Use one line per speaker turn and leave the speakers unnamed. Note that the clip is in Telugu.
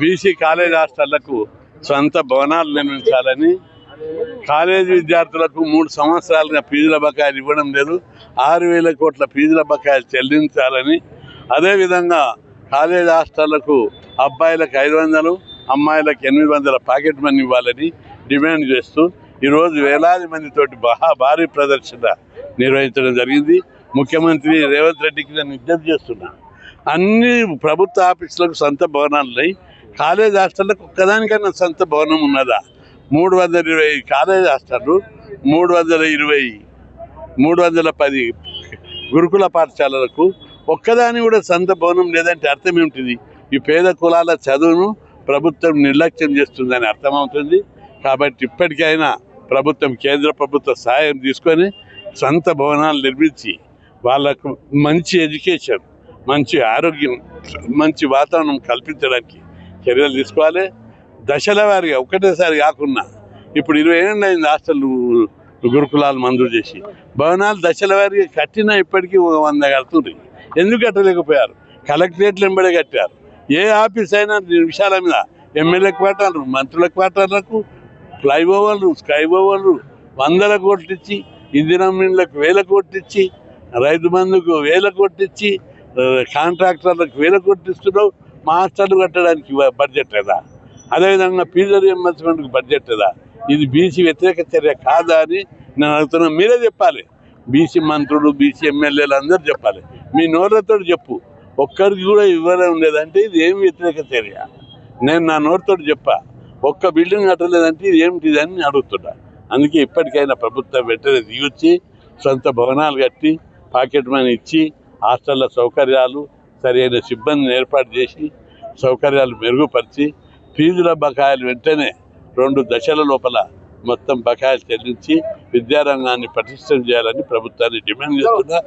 బీసీ కాలేజ్ హాస్టళ్ళకు సొంత భవనాలు నిర్మించాలని కాలేజీ విద్యార్థులకు మూడు సంవత్సరాలుగా ఫీజుల బకాయిలు ఇవ్వడం లేదు. ఆరు వేల కోట్ల ఫీజుల బకాయిలు చెల్లించాలని. అదేవిధంగా కాలేజ్ హాస్టళ్ళకు అబ్బాయిలకు ఐదు వందలు అమ్మాయిలకు ఎనిమిది వందల పాకెట్ మనీ ఇవ్వాలని డిమాండ్ చేస్తూ ఈరోజు వేలాది మందితోటి బహా భారీ ప్రదర్శన నిర్వహించడం జరిగింది. ముఖ్యమంత్రి రేవంత్ రెడ్డికి నేను విజ్ఞప్తి చేస్తున్నాను అన్ని ప్రభుత్వ ఆఫీసులకు సొంత భవనాలు ఉన్నాయి. కాలేజ్ హాస్టళ్ళకు ఒక్కదానికన్నా సొంత భవనం ఉన్నదా? మూడు వందల ఇరవై కాలేజ్ హాస్టళ్ళు మూడు వందల ఇరవై మూడు వందల పది గురుకుల పాఠశాలలకు ఒక్కదాని కూడా సొంత భవనం లేదంటే అర్థం ఏమిటిది? ఈ పేద కులాల చదువును ప్రభుత్వం నిర్లక్ష్యం చేస్తుందని అర్థమవుతుంది. కాబట్టి ఇప్పటికైనా ప్రభుత్వం కేంద్ర ప్రభుత్వ సహాయం తీసుకొని సొంత భవనాలు నిర్మించి వాళ్ళకు మంచి ఎడ్యుకేషన్ మంచి ఆరోగ్యం మంచి వాతావరణం కల్పించడానికి చర్యలు తీసుకోవాలి. దశల వారిగా ఒకటేసారి కాకుండా ఇప్పుడు ఇరవై ఏళ్ళు అయింది హాస్టల్ గురుకులాలు మంజూరు చేసి. భవనాలు దశల వారిగా కట్టినా ఇప్పటికీ ఒక వంద కడుతుంది ఎందుకు కట్టలేకపోయారు? కలెక్టరేట్లు వెంబడే కట్టారు. ఏ ఆఫీస్ అయినా విషయాల మీద ఎమ్మెల్యే క్వార్టర్లు మంత్రుల క్వార్టర్లకు ఫ్లైఓవర్లు స్కై ఓవర్లు వందల కోట్లు ఇచ్చి ఇందిరా మిన్లకు వేల కోట్లు ఇచ్చి రైతు బంధుకు వేల కోట్లు ఇచ్చి కాంట్రాక్టర్లకు వేల కోట్లు మాస్టర్లు కట్టడానికి బడ్జెట్ లేదా? అదేవిధంగా ఫీజు రియంబర్స్మెంట్కి బడ్జెట్ లేదా? ఇది బీసీ వ్యతిరేక చర్య కాదా అని నేను అడుగుతున్నా. మీరే చెప్పాలి. బీసీ మంత్రులు బీసీ ఎమ్మెల్యేలు అందరూ చెప్పాలి. మీ నోట్లతో చెప్పు. ఒక్కరికి కూడా ఇవ్వడం లేదంటే ఇది ఏం వ్యతిరేక చర్య? నేను నా నోటితో చెప్పా. ఒక్క బిల్డింగ్ కట్టలేదంటే ఇది ఏమిటిది అని అడుగుతున్నా. అందుకే ఇప్పటికైనా ప్రభుత్వం వెంటనే దిగొచ్చి సొంత భవనాలు కట్టి పాకెట్ మనీ ఇచ్చి హాస్టల్లో సౌకర్యాలు సరైన సిబ్బందిని ఏర్పాటు చేసి సౌకర్యాలు మెరుగుపరిచి ఫీజుల బకాయిలు వెంటనే రెండు దశల లోపల మొత్తం బకాయిలు చెల్లించి విద్యారంగాన్ని పటిష్టం చేయాలని ప్రభుత్వాన్ని డిమాండ్ చేస్తున్నా